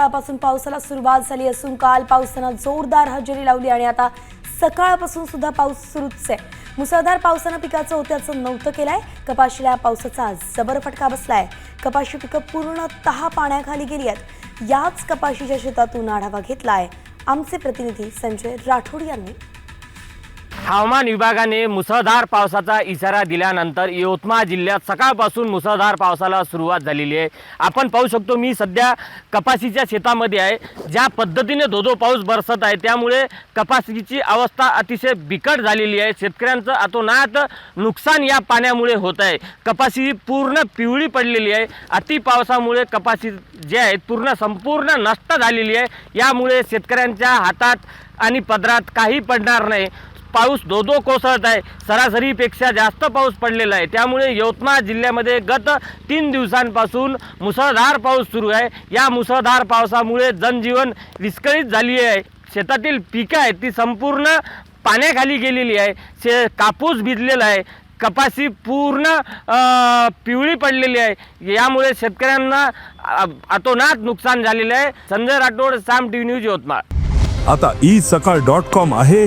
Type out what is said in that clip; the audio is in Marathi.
सकाळपासून पावसाला सुरुवात झाली असून काल पावसानं जोरदार हजेरी लावली आणि आता सकाळपासून सुद्धा पाऊस सुरूच आहे. मुसळधार पावसानं पिकाचं होत्याचं नव्हतं केलंय. कपाशीला पावसाचा जबर फटका बसलाय. कपाशी पिकं पूर्णतः पाण्याखाली गेली आहेत. याच कपाशीच्या शेतातून आढावा घेतलाय. आमचे प्रतिनिधी संजय राठोड यांनी. हवामान विभागाने मुसळधार पावसाचा इशारा दिल्यानंतर यवतमाळ जिल्ह्यात सकाळपासून मुसळधार पावसाला सुरुवात झालेली आहे. आपण पाहू शकतो मी सध्या कपाशीच्या शेतामध्ये आहे. ज्या पद्धतीने धोधो पाऊस बरसत आहे त्यामुळे कपाशीची अवस्था अतिशय बिकट झालेली आहे. शेतकऱ्यांचं अतोनात नुकसान या पाण्यामुळे होत आहे. कपाशी पूर्ण पिवळी पडलेली आहे. अति पावसामुळे कपाशी जे आहे पूर्ण संपूर्ण नष्ट झालेली आहे. यामुळे शेतकऱ्यांच्या हातात आणि पदरात काही पडणार नाही. पाऊस दो दो कोसळत आहे. सरासरीपेक्षा जास्त पाऊस पडलेला आहे. त्यामुळे यवतमाळ जिल्ह्यामध्ये गत तीन दिवसांपासून मुसळधार पाऊस सुरू आहे. या मुसळधार पावसामुळे जनजीवन विस्कळीत झाली आहे. शेतातील पिकं आहेत ती संपूर्ण पाण्याखाली गेलेली आहे. शे कापूस भिजलेला आहे. कपाशी पूर्ण पिवळी पडलेली आहे. यामुळे शेतकऱ्यांना अतोनात नुकसान झालेलं आहे. Sanjay Rathod Saam T news Yavatmal. आता ई सकाळ डॉट कॉम आहे.